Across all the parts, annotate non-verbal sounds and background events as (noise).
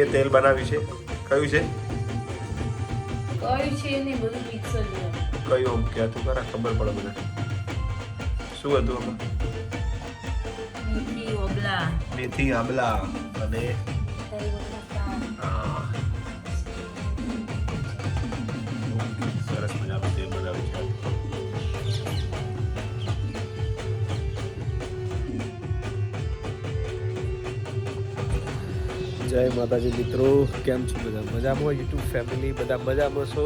એ તેલ બનાવ્યું છે? કયું છે? કયું છે ને બધું મિક્સર કયું આમ કહેતું ખરા ખબર પડે મને. શું હતું આમાં? મેથી આબલા મેથી આંબલા અને જય માતાજી મિત્રો, કેમ છો બધા? મજામાં હોય યુટ્યુબ ફેમિલી બધા મજામાં છો?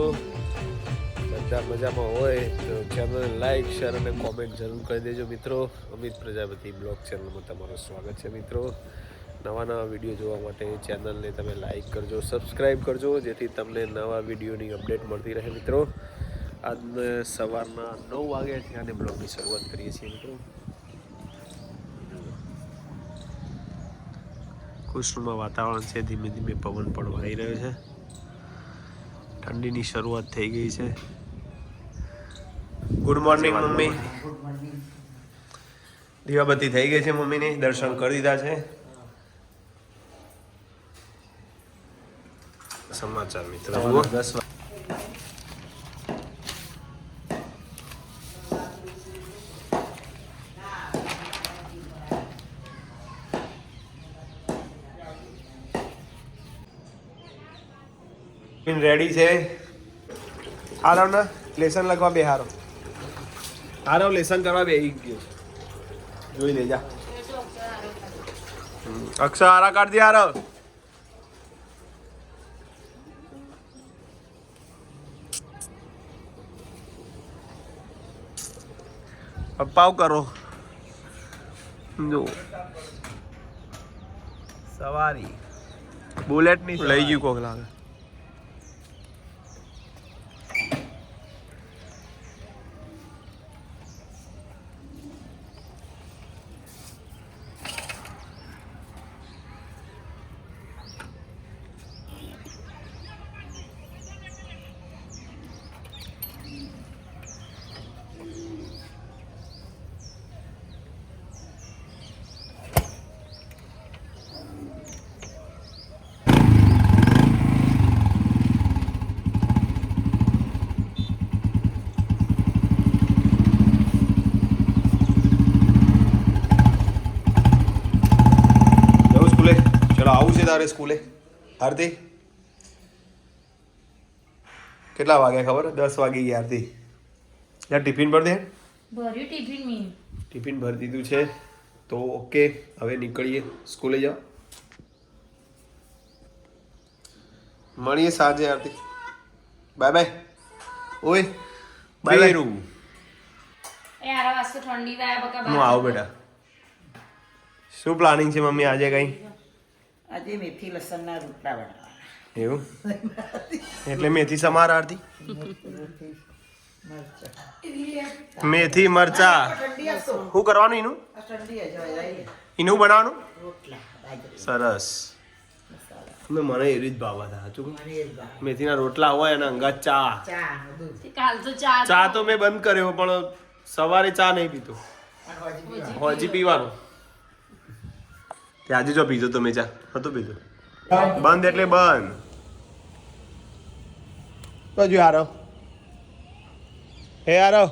બધા મજામાં હોય તો ચેનલ લાઈક શેર અને કોમેન્ટ જરૂર કરી દેજો મિત્રો. અમિત પ્રજાપતિ બ્લોગ ચેનલમાં તમારું સ્વાગત છે મિત્રો. નવા નવા વીડિયો જોવા માટે ચેનલને તમે લાઈક કરજો સબસ્ક્રાઈબ કરજો, જેથી તમને નવા વિડીયોની અપડેટ મળતી રહે મિત્રો. આજને સવારના નવ વાગ્યાથી આને બ્લોગની શરૂઆત કરીએ છીએ મિત્રો. ખુશનુમા વાતાવરણ છે ધીમે ધીમે પવન પણ વાઈ રહ્યો છે. ઠંડીની શરૂઆત થઈ ગઈ છે. Good morning mummy. દીવાબત્તી થઈ ગઈ છે મમ્મીની. દર્શન કરી દીધા છે. સમાચાર મિત્રો. દસ રેડી છે આરામ ના લેસન લખવા બે હારો આરામ લેસન કરવા બે ગયો જોઈ લેજા હમ. અક્ષર આરા કાઢ દે આરો પપ્પાઓ કરો જો સવારી બુલેટની લઈ ગયું કોક લાગે જવું સ્કૂલે ચલો આવું છે તારે સ્કૂલે? આરતી? કેટલા વાગ્યા ખબર? દસ વાગી ગયા આરતી. યાર ટિફિન ભર દે. ભર્યું ટિફિન મી. ટિફિન ભરી દીધું છે. તો ઓકે હવે નીકળીએ સ્કૂલે જાઓ મળીએ સાંજે આરતી. Bye bye. ઓય બાય બાય. રૂ હું આવું બેટા. શું પ્લાનિંગ છે મમ્મી આજે કઈ? આજે મેથી લસણના રોટલા બનાવવાના. એવું? (laughs) એટલે મેથી સમાર આરતી? મેથી મરચા. શું કરવાનું એનું એનું બનાવવાનું? સરસ. ને મને એવી જ ભાવ. હતા સાચું. મેથીના રોટલા હોય અને અંગા ચા. ચા તો ચા ચા તો મેં બંધ કર્યો પણ સવારે ચા નહીં પીતો. હોજી પીવાનું. તે આજે જો પીધો તમે ચા હતો પીધો બંધ એટલે બંધ. બાજુ આરો. હે આરો.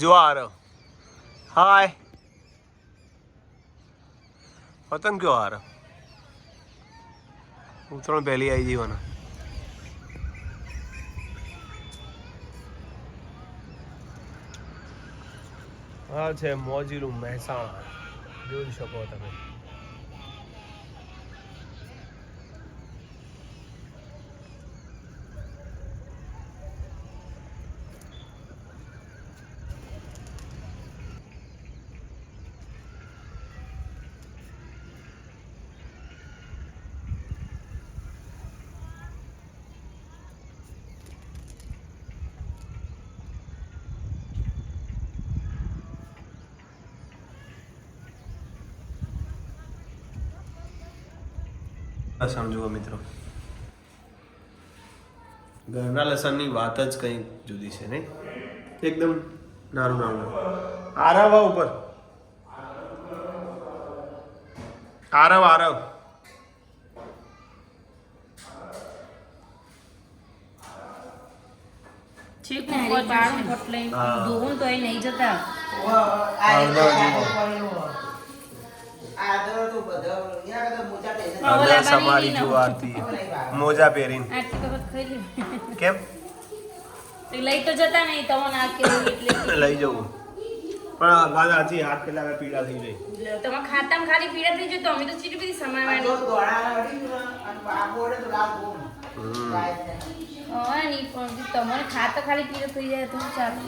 જો હાય. પતંગ કયો હાર? ઉત્તરાયણ પહેલી આવી જીવન હા છે મોજીલું મહેસાણા. જોઈ શકો તમે. લસણ જુઓ મિત્રો. ઘરના લસણની વાત જ કંઈક જુદી છે નહીં? એકદમ નાનું નાનું. આરવ ઉપર. આરવ આરવ. પાડું તોય નહીં જતા. બધો સમારી નહીં મોજા પહેરીને. આટલી વખત ખાઈ લે કેમ? લઈ તો જતા નહીં તમને ના કેવું એટલે. લઈ જવું. પણ વાત હાથ પેલા હવે પીડા થઈ જાય. તમે ખાતામાં ખાલી પીડા થઈ જાય તો અમે તો ચીટી બધી તો સમારવાની દોડા વળી અને બાબુ તો લાવ બોમ. હા નહીં પણ. જો તમારે ખાતા ખાલી પીડા થઈ જાય તો ચાલો.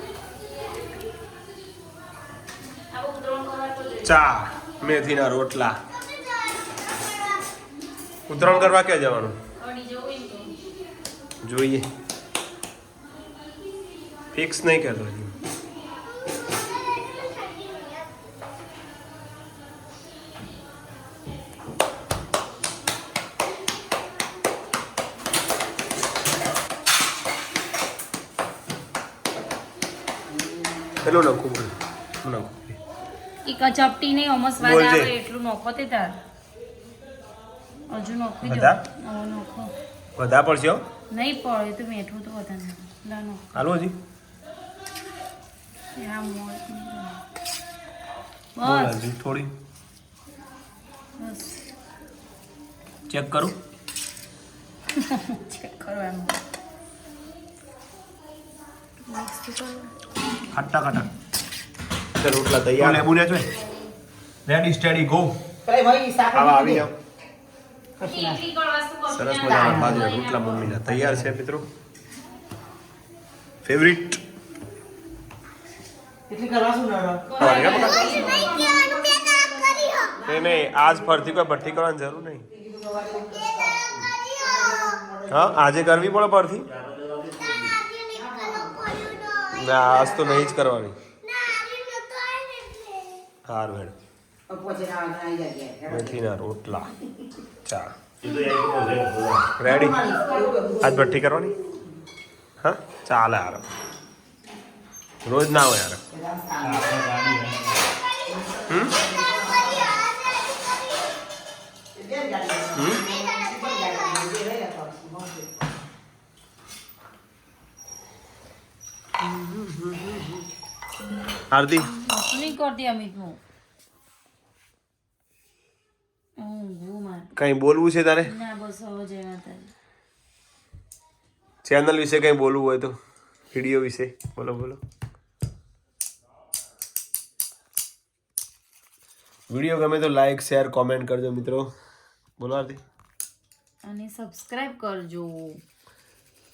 આવું ઉતરણ કરવા તો ચા. મેથીના રોટલા. ઉતરણ કરવા ક્યાં જવાનું. જોઈએ. ફિક્સ નહીં કરતો હજી. કેટલું નાખવું બોલ. ઈ કચપટી નહીં અમસ સ્વાદ આવે એટલું નોખો તે તાર. હજુ નોખી દો? હવે નોખો. બધા પડશે નહીં પડે તો મીઠું તો વધારે નાખો. હાલો હજી. બસ. થોડી. બસ. ચેક કરું? (laughs) ચેક કરવાનું તો ખાટા ખાટા રોટલા તૈયાર લેબુ ને જોઈ રેડી સ્ટેડી ગો આવા આવી જાવ સરસ મજાના. બાજરા રોટલા મમ્મીના તૈયાર છે મિત્રો ફેવરિટ નહીં નહીં આજ ફરતી કોઈ ભઠ્ઠી કરવાની જરૂર નહીં હા આજે કરવી પડે પરથી ના આજ તો નહીં જ કરવાની આવી જાય મેથીના રોટલા. ચા રેડી આજ ભઠ્ઠી કરવાની? હા? ચાલે યાર રોજ ના હોય યાર આરતી કરતી અમિત હું કઈ બોલવું છે તારે? ના બસ હવે જય માતાજી ચેનલ વિશે કઈ બોલવું હોય તો? વીડિયો વિશે? બોલો બોલો. વીડિયો ગમે તો લાઈક શેર કોમેન્ટ કરજો મિત્રો. બોલો આરતી. અને સબસ્ક્રાઇબ કરજો.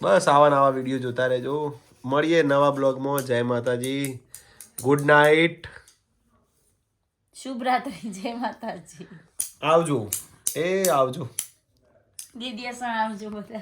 બસ આવા નવા વીડિયો જોતા રહેજો. મળીએ નવા બ્લોગમાં. જય માતાજી. ગુડ નાઇટ શુભ રાત્રિ જય માતાજી. આવજો. એ આવજો. દીદી આવજો બધા.